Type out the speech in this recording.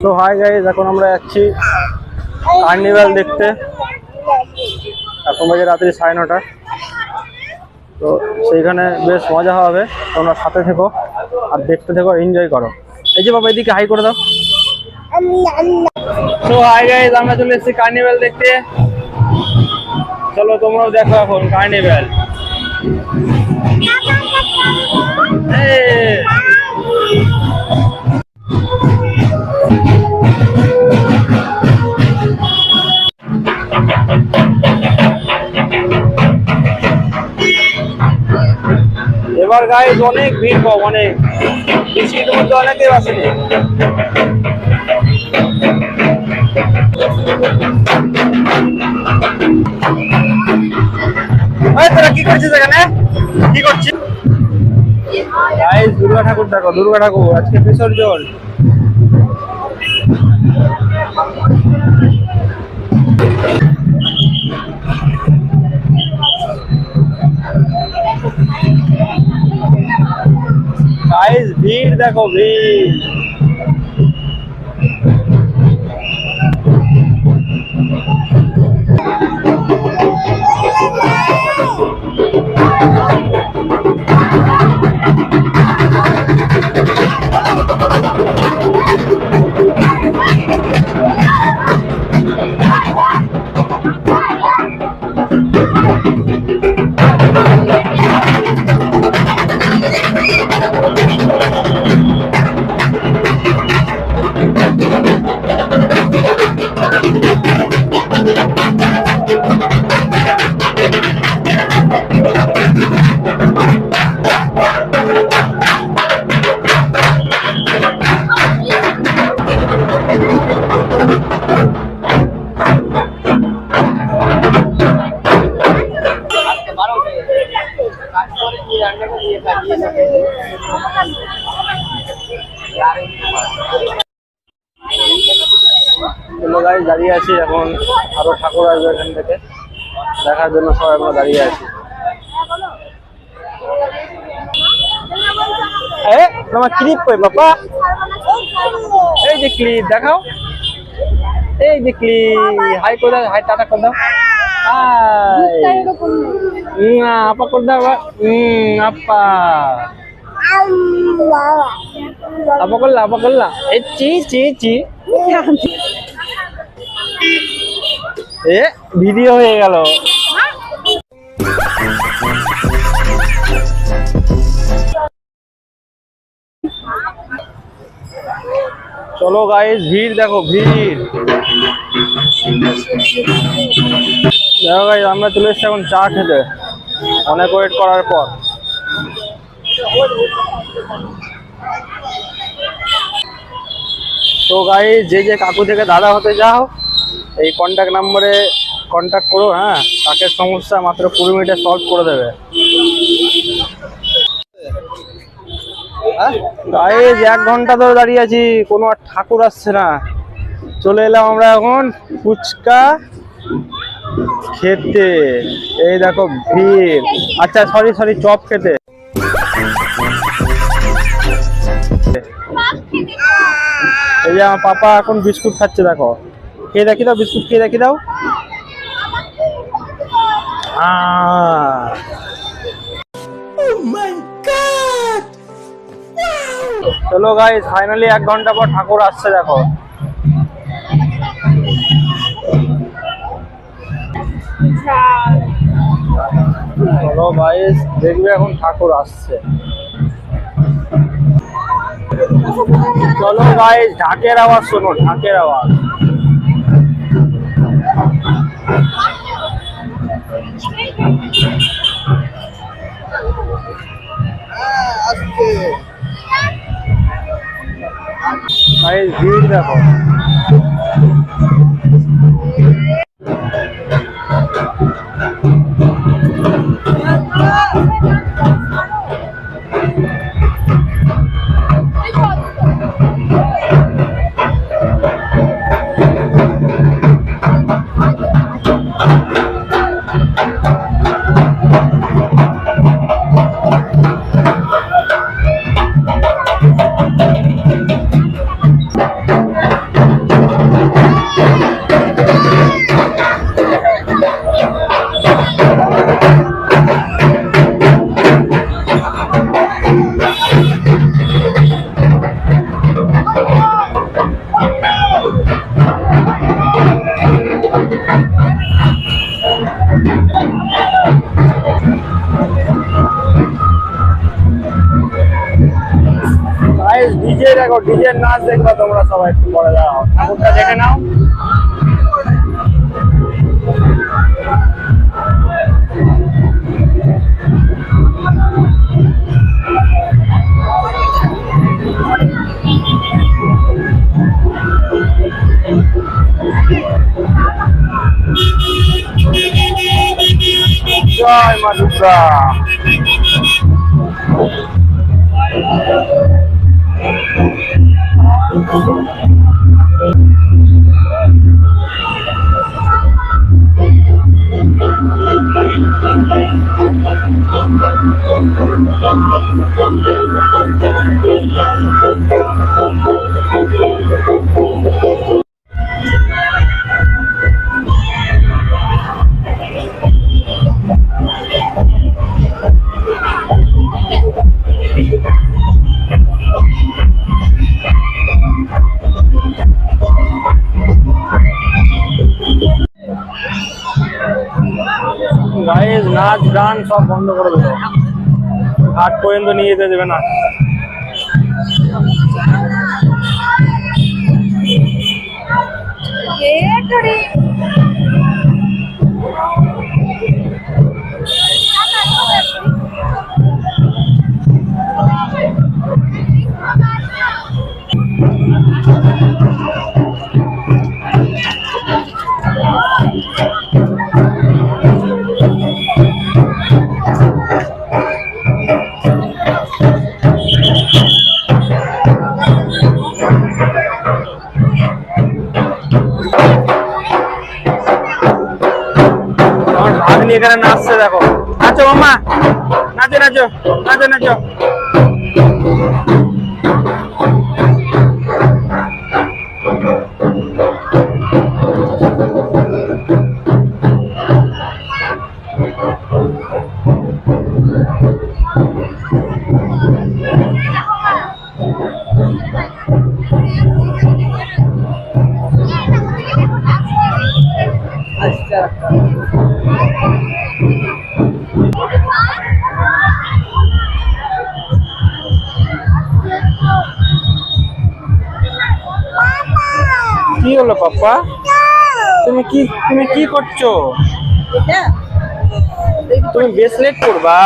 তো hi guys এখন আমরা যাচ্ছি কার্নিভাল দেখতে। এখন বাজে রাত্রি সাড়ে নটা। তো সেইখানে বেশ মজা হবে। তোমরা সাথে থেকো আর দেখতে থেকো এনজয় করো। এই যে বাবা, এদিকে হাই করে দাও। তো হাই গাইজ আমরা চলে এসেছি কার্নিভাল দেখতে। চলো, তোমরাও দেখো এখন কার্নিভাল গাইজ অনেক ভিড় কম অনেক বৃষ্টির মধ্যে অনেকেই আসেনি। তোরা কি করছিস এখানে? কি করছিস? দুর্গা ঠাকুর দেখো, দুর্গা ঠাকুর, আজকে বিসর্জন দেখো ভিড় চলো দাঁড়িয়ে আছি এখন আরও ঠাকুর আসবে এখান থেকে। দেখার জন্য সবাই আমরা দাঁড়িয়ে আছি। এ, তোমার ক্লিপ কই বাবা? এই যে ক্লিপ দেখাও। এই যে ক্লিপ হাই করে হাই টাটা করে দাও হাই করে দাও হুম আপা। আপা করলা আপা করলা। এই চি চি চি। এ, ভিডিও হয়ে গেল। চলো গাইস ভিড় দেখো ভিড়। দেখো গাইস আমরা চলে এসেছি এখন চা খেতে। অনেক ওয়েট করার পর। তো গাই যে যে কাকু থেকে দাদা হতে যাও, এই কন্ট্যাক্ট নাম্বারে কন্ট্যাক্ট করো হ্যাঁ? তাকে সমস্যা মাত্র কুড়ি মিনিটে সলভ করে দেবে। গাইজ এক ঘণ্টা ধরে দাঁড়িয়ে আছি, কোনো আর ঠাকুর আসছে না। চলে এলাম আমরা এখন ফুচকা খেতে। এই দেখো ভিড়। আচ্ছা সরি সরি চপ খেতে। এই যে আমার পাপা এখন বিস্কুট খাচ্ছে, দেখো। খেয়ে দেখি দাও, বিস্কুট খেয়ে দেখি দাও। চলো গাইস ফাইনালি এক ঘণ্টা পর ঠাকুর আসছে, দেখো। চলো গাইস দেখবে এখন ঠাকুর আসছে। চলো গাইস ঢাকের আওয়াজ শোনো, ঢাকের আওয়াজ। ভিড় দেখো। দেখো ডিজের নাচ দেখবে তোমরা সবাই, একটু পরে দাও ঠাকুরটা দেখে নাও। জয় মা দুর্গা। গাইজ নাচ গান সব বন্ধ করে দেবো। ঘাট পর্যন্ত নিয়ে যেতে দেবে না। আমার ভাগ্নি এখানে নাচছে দেখো। নাচো মাম্মা। নাচো নাচো নাচো নাচো। কি হলো পাপা তুমি কি তুমি কি করছ? তুমি ব্রেসলেট করবা